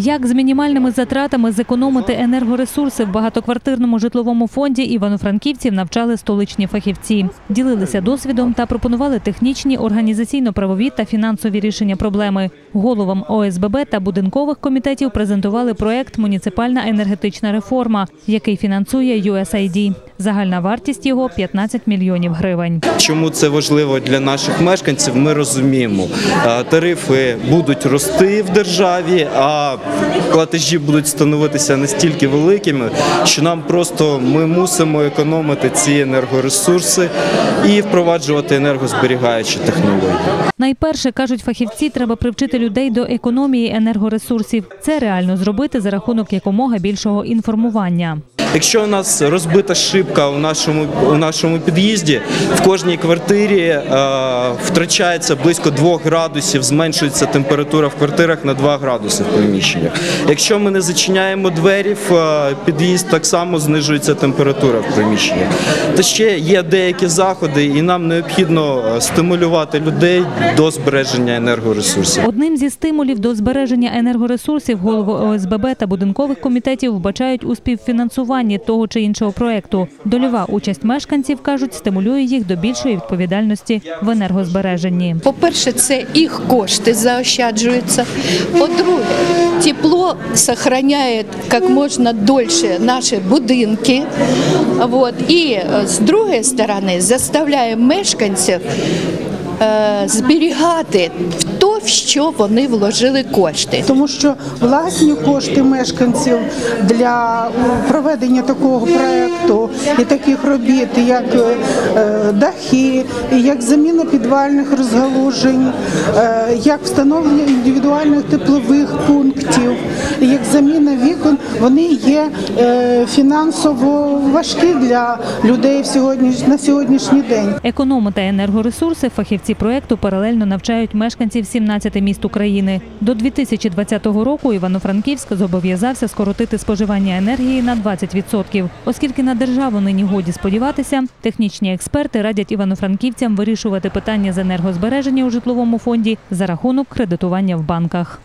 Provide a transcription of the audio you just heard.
Як з мінімальними затратами зекономити енергоресурси в багатоквартирному житловому фонді івано-франківців навчали столичні фахівці. Ділилися досвідом та пропонували технічні, організаційно-правові та фінансові рішення проблеми. Головам ОСББ та будинкових комітетів презентували проект Муніципальна енергетична реформа, який фінансує USAID. Загальна вартість його 15 мільйонів гривень. Чому це важливо для наших мешканців? Ми розуміємо. Тарифи будуть рости в державі, а платежі будуть становитися настільки великими, що нам просто ми мусимо економити ці енергоресурси і впроваджувати енергозберігаючі технології. Найперше кажуть фахівці, треба привчити людей до економії енергоресурсів. Це реально зробити за рахунок якомога більшого інформування. Якщо у нас розбита шибка у нашому у нашому під'їзді, в кожній квартирі е, втрачається близько 2 градусів, зменшується температура в квартирах на 2 градуси в приміщеннях. Якщо ми не зачиняємо двері в е, під'їзд, так само знижується температура в приміщеннях. Та ще є деякі заходи, і нам необхідно е, стимулювати людей до збереження енергоресурсів. Одним зі стимулів до збереження енергоресурсів голови ОСББ та будинкових комітетів вбачають у співфінансуванні того чи іншого проекту. Дольова участь мешканців кажуть, стимулює їх до більшої відповідальності в енергозбереженні. По-перше, це їх кошти заощаджуються. По-друге, тепло сохраняє як можна дольше наші будинки. І е, з другої сторони заставляє мешканців е, зберігати то, в що вони вложили кошти. тому що власні кошти мешканців для проведення такого проекту і таких робіт, як е, дахи, як заміна підвальних розгалужень, е, як встановлення індивідуальних теплових пунктів, як заміна вікон, вони є е, фінансово важкі для людей сьогодні на сьогоднішній день. Економити енергоресурси фахівці проекту паралельно навчають мешканців 17 міст України. До 2020 року Івано-Франківськ зобов'язався скоротити споживання енергії на 20%. Оскільки на державу нині годі сподіватися, технічні експерти радять івано-франківцям вирішувати питання з енергозбереження у житловому фонді за рахунок кредитування в банках.